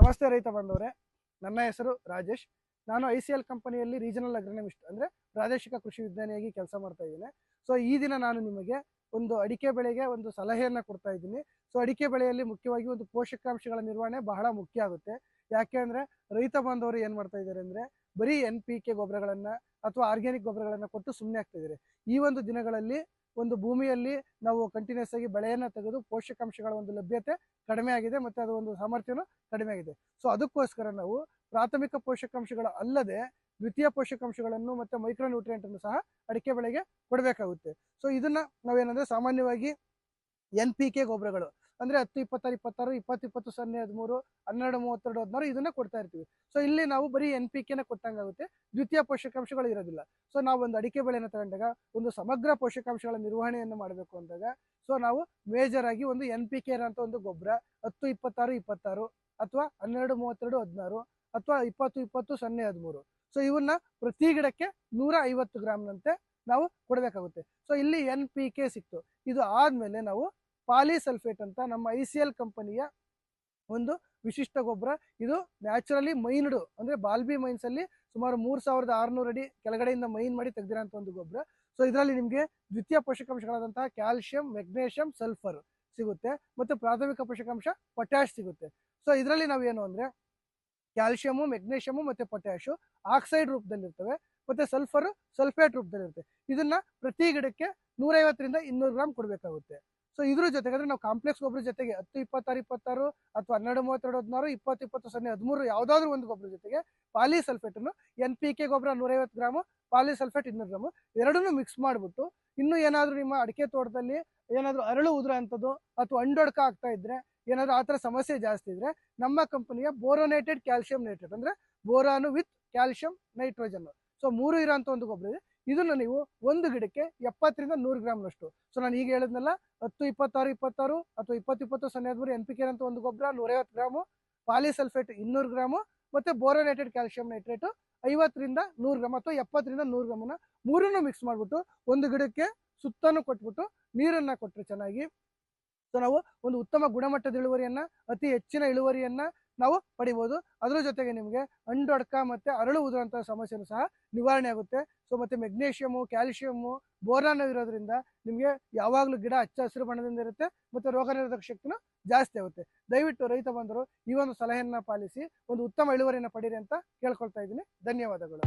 ನಮಸ್ತೆ ರೈತ ಬಾಂಧವರೇ. ನನ್ನ ಹೆಸರು ರಾಜೇಶ್. ನಾನು ಐ ಸಿ ಎಲ್ ಕಂಪನಿಯಲ್ಲಿ ರೀಜನಲ್ ಅಗ್ರನಮಿಸ್ಟ್ ಅಂದರೆ ಪ್ರಾದೇಶಿಕ ಕೃಷಿ ವಿಜ್ಞಾನಿಯಾಗಿ ಕೆಲಸ ಮಾಡ್ತಾ ಇದ್ದೇನೆ. ಸೊ ಈ ದಿನ ನಾನು ನಿಮಗೆ ಒಂದು ಅಡಿಕೆ ಬೆಳೆಗೆ ಒಂದು ಸಲಹೆಯನ್ನು ಕೊಡ್ತಾ ಇದ್ದೀನಿ. ಸೊ ಅಡಿಕೆ ಬೆಳೆಯಲ್ಲಿ ಮುಖ್ಯವಾಗಿ ಒಂದು ಪೋಷಕಾಂಶಗಳ ನಿರ್ವಹಣೆ ಬಹಳ ಮುಖ್ಯ ಆಗುತ್ತೆ. ಯಾಕೆ ಅಂದರೆ ರೈತ ಬಾಂಧವರು ಏನು ಮಾಡ್ತಾ ಇದ್ದಾರೆ ಅಂದರೆ ಬರೀ ಎನ್ ಪಿ ಕೆ ಗೊಬ್ಬರಗಳನ್ನು ಅಥವಾ ಆರ್ಗ್ಯಾನಿಕ್ ಗೊಬ್ಬರಗಳನ್ನು ಕೊಟ್ಟು ಸುಮ್ಮನೆ ಆಗ್ತಾ ಇದ್ದಾರೆ. ಈ ಒಂದು ದಿನಗಳಲ್ಲಿ ಒಂದು ಭೂಮಿಯಲ್ಲಿ ನಾವು ಕಂಟಿನ್ಯೂಸ್ ಆಗಿ ಬೆಳೆಯನ್ನು ತೆಗೆದು ಪೋಷಕಾಂಶಗಳ ಒಂದು ಲಭ್ಯತೆ ಕಡಿಮೆ ಆಗಿದೆ ಮತ್ತು ಅದು ಒಂದು ಸಾಮರ್ಥ್ಯನೂ ಕಡಿಮೆ ಆಗಿದೆ. ಸೊ ಅದಕ್ಕೋಸ್ಕರ ನಾವು ಪ್ರಾಥಮಿಕ ಪೋಷಕಾಂಶಗಳ ಅಲ್ಲದೆ ದ್ವಿತೀಯ ಪೋಷಕಾಂಶಗಳನ್ನು ಮತ್ತು ಮೈಕ್ರೋ ನ್ಯೂಟ್ರಿಯೆಂಟ್ ಅನ್ನು ಸಹ ಅಡಿಕೆ ಬೆಳೆಗೆ ಕೊಡಬೇಕಾಗುತ್ತೆ. ಸೊ ಇದನ್ನು ನಾವೇನಂದರೆ ಸಾಮಾನ್ಯವಾಗಿ ಎನ್ ಪಿ ಕೆ ಗೊಬ್ಬರಗಳು ಅಂದ್ರೆ ಹತ್ತು, ಇಪ್ಪತ್ತಾರು ಇಪ್ಪತ್ತಾರು, ಇಪ್ಪತ್ತು ಇಪ್ಪತ್ತು, ಸೊನ್ನೆ, ಹದಿಮೂರು, ಹನ್ನೆರಡು, ಮೂವತ್ತೆರಡು, ಹದಿನಾರು ಇದನ್ನ ಕೊಡ್ತಾ ಇರ್ತೀವಿ. ಸೊ ಇಲ್ಲಿ ನಾವು ಬರೀ ಎನ್ ಪಿ ಕೆನ ಕೊಟ್ಟಂಗಾಗುತ್ತೆ. ದ್ವಿತೀಯ ಪೋಷಕಾಂಶಗಳು ಇರೋದಿಲ್ಲ. ಸೊ ನಾವು ಒಂದು ಅಡಿಕೆ ಬೆಳೆಯನ್ನು ತಗೊಂಡಾಗ, ಒಂದು ಸಮಗ್ರ ಪೋಷಕಾಂಶಗಳ ನಿರ್ವಹಣೆಯನ್ನು ಮಾಡಬೇಕು ಅಂದಾಗ ಸೊ ನಾವು ಮೇಜರ್ ಆಗಿ ಒಂದು ಎನ್ ಪಿ ಕೆ ಅಂತ ಒಂದು ಗೊಬ್ಬರ, ಹತ್ತು, ಇಪ್ಪತ್ತಾರು ಇಪ್ಪತ್ತಾರು, ಅಥವಾ ಹನ್ನೆರಡು, ಮೂವತ್ತೆರಡು, ಹದಿನಾರು, ಅಥವಾ ಇಪ್ಪತ್ತು ಇಪ್ಪತ್ತು, ಸೊನ್ನೆ, ಹದಿಮೂರು. ಸೊ ಇವನ್ನ ಪ್ರತಿ ಗಿಡಕ್ಕೆ ನೂರ ಐವತ್ತು ಗ್ರಾಮ್ನಂತೆ ನಾವು ಕೊಡಬೇಕಾಗುತ್ತೆ. ಸೊ ಇಲ್ಲಿ ಎನ್ ಪಿ ಕೆ ಸಿಕ್ತು. ಇದು ಆದ್ಮೇಲೆ ನಾವು ಪಾಲಿಸಲ್ಫೇಟ್ ಅಂತ ನಮ್ಮ ಐ ಸಿ ಎಲ್ ಕಂಪನಿಯ ಒಂದು ವಿಶಿಷ್ಟ ಗೊಬ್ಬರ. ಇದು ನ್ಯಾಚುರಲಿ ಮೈನ್ಡು ಅಂದ್ರೆ ಬಾಲ್ಬಿ ಮೈನ್ಸ್ ಅಲ್ಲಿ ಸುಮಾರು ಮೂರ್ ಸಾವಿರದ ಆರುನೂರು ಅಡಿ ಕೆಳಗಡೆಯಿಂದ ಮೈನ್ ಮಾಡಿ ತೆಗೆದಿರೋಂಥ ಒಂದು ಗೊಬ್ಬರ. ಸೊ ಇದರಲ್ಲಿ ನಿಮಗೆ ದ್ವಿತೀಯ ಪೋಷಕಾಂಶಗಳಾದಂತಹ ಕ್ಯಾಲ್ಶಿಯಂ, ಮೆಗ್ನೇಷಿಯಂ, ಸಲ್ಫರ್ ಸಿಗುತ್ತೆ ಮತ್ತು ಪ್ರಾಥಮಿಕ ಪೋಷಕಾಂಶ ಪೊಟ್ಯಾಶ್ ಸಿಗುತ್ತೆ. ಸೊ ಇದರಲ್ಲಿ ನಾವೇನು ಅಂದ್ರೆ ಕ್ಯಾಲ್ಶಿಯಮು, ಮೆಗ್ನೇಷಿಯಮು ಮತ್ತೆ ಪೊಟ್ಯಾಶು ಆಕ್ಸೈಡ್ ರೂಪದಲ್ಲಿರ್ತವೆ ಮತ್ತೆ ಸಲ್ಫರ್ ಸಲ್ಫೇಟ್ ರೂಪದಲ್ಲಿರುತ್ತೆ. ಇದನ್ನ ಪ್ರತಿ ಗಿಡಕ್ಕೆ ನೂರೈವತ್ತರಿಂದ ಇನ್ನೂರು ಗ್ರಾಮ್ ಕೊಡಬೇಕಾಗುತ್ತೆ. ಸೊ ಇದ್ರ ಜೊತೆಗೆ ಅಂದ್ರೆ ನಾವು ಕಾಂಪ್ಲೆಕ್ಸ್ ಗೊಬ್ಬರ ಜೊತೆಗೆ ಹತ್ತು, ಇಪ್ಪತ್ತಾರು ಇಪ್ಪತ್ತಾರು ಅಥವಾ ಹನ್ನೆರಡು, ಮೂವತ್ತೆರಡು, ಹದಿನಾರು, ಇಪ್ಪತ್ತು ಇಪ್ಪತ್ತು, ಸೊನ್ನೆ, ಹದಿಮೂರು ಯಾವ್ದಾದ್ರು ಒಂದು ಗೊಬ್ಬರ ಜೊತೆಗೆ ಪಾಲಿ ಸಲ್ಫೇಟ್ ಅನ್ನು ಎನ್ ಪಿ ಕೆ ಗೊಬ್ಬರ ನೂರೈವತ್ತು ಗ್ರಾಮು ಪಾಲಿ ಸಲ್ಫೇಟ್ ಇನ್ನೂರು ಗ್ರಾಮು ಎರಡನ್ನೂ ಮಿಕ್ಸ್ ಮಾಡಿಬಿಟ್ಟು ಇನ್ನು ಏನಾದರೂ ನಿಮ್ಮ ಅಡಿಕೆ ತೋಟದಲ್ಲಿ ಏನಾದರೂ ಅರಳು ಉದುರ ಅಂಥದ್ದು ಅಥವಾ ಅಂಡೊಡ್ಕ ಆಗ್ತಾ ಇದ್ರೆ, ಏನಾದರೂ ಆ ಥರ ಸಮಸ್ಯೆ ಜಾಸ್ತಿ ಇದ್ರೆ ನಮ್ಮ ಕಂಪನಿಯ ಬೋರೋನೇಟೆಡ್ ಕ್ಯಾಲ್ಸಿಯಂ ನೈಟ್ರೇಟ್ ಅಂದ್ರೆ boron with calcium nitrogen so ಮೂರು ಇರೋಂಥ ಒಂದು ಗೊಬ್ಬರ ಇದೆ. ಇದನ್ನು ನೀವು ಒಂದು ಗಿಡಕ್ಕೆ ಎಪ್ಪತ್ತರಿಂದ ನೂರು ಗ್ರಾಮ್ನಷ್ಟು. ಸೊ ನಾನು ಈಗ ಹೇಳಿದ್ನಲ್ಲ, ಹತ್ತು, ಇಪ್ಪತ್ತಾರು ಇಪ್ಪತ್ತಾರು ಅಥವಾ ಇಪ್ಪತ್ತು ಇಪ್ಪತ್ತು ಸೊನ್ನೆ ಹದಿಮೂರು ಎನ್ ಪಿ ಕೆ ಅಂತ ಒಂದು ಗೊಬ್ಬರ, ನೂರೈವತ್ತು ಗ್ರಾಮು, ಪಾಲಿಸಲ್ಫೇಟ್ ಇನ್ನೂರು ಗ್ರಾಮು ಮತ್ತೆ ಬೋರೋನೇಟೆಡ್ ಕ್ಯಾಲ್ಸಿಯಂ ನೈಟ್ರೇಟ್ ಐವತ್ತರಿಂದ ನೂರು ಗ್ರಾಮ್ ಅಥವಾ ಎಪ್ಪತ್ತರಿಂದ ನೂರು ಗ್ರಾಮನ್ನ ಮೂರನ್ನು ಮಿಕ್ಸ್ ಮಾಡಿಬಿಟ್ಟು ಒಂದು ಗಿಡಕ್ಕೆ ಸುತ್ತನೂ ಕೊಟ್ಬಿಟ್ಟು ನೀರನ್ನ ಕೊಟ್ಟರೆ ಚೆನ್ನಾಗಿ. ಸೊ ನಾವು ಒಂದು ಉತ್ತಮ ಗುಣಮಟ್ಟದ ಇಳುವರಿಯನ್ನ, ಅತಿ ಹೆಚ್ಚಿನ ಇಳುವರಿಯನ್ನ ನಾವು ಪಡಿಬೋದು. ಅದರ ಜೊತೆಗೆ ನಿಮಗೆ ಅಂಡೊಡ್ಕ ಮತ್ತೆ ಅರಳು ಉದುರಂತಹ ಸಮಸ್ಯೆನೂ ಸಹ ನಿವಾರಣೆ ಆಗುತ್ತೆ. ಸೊ ಮತ್ತೆ ಮೆಗ್ನೇಷಿಯಮು ಕ್ಯಾಲ್ಸಿಯಮ್ಮು ಬೋರಾನ್ ಇರೋದ್ರಿಂದ ನಿಮಗೆ ಯಾವಾಗಲೂ ಗಿಡ ಹಚ್ಚ ಹಸಿರು ಬಣ್ಣದಿಂದ ಇರುತ್ತೆ ಮತ್ತೆ ರೋಗ ನಿರೋಧಕ ಶಕ್ತಿನೂ ಜಾಸ್ತಿ ಆಗುತ್ತೆ. ದಯವಿಟ್ಟು ರೈತ ಬಂದರು ಈ ಒಂದು ಸಲಹೆಯನ್ನ ಪಾಲಿಸಿ ಒಂದು ಉತ್ತಮ ಇಳುವರಿಯನ್ನು ಪಡೀರಿ ಅಂತ ಕೇಳ್ಕೊಳ್ತಾ ಇದ್ದೀನಿ. ಧನ್ಯವಾದಗಳು.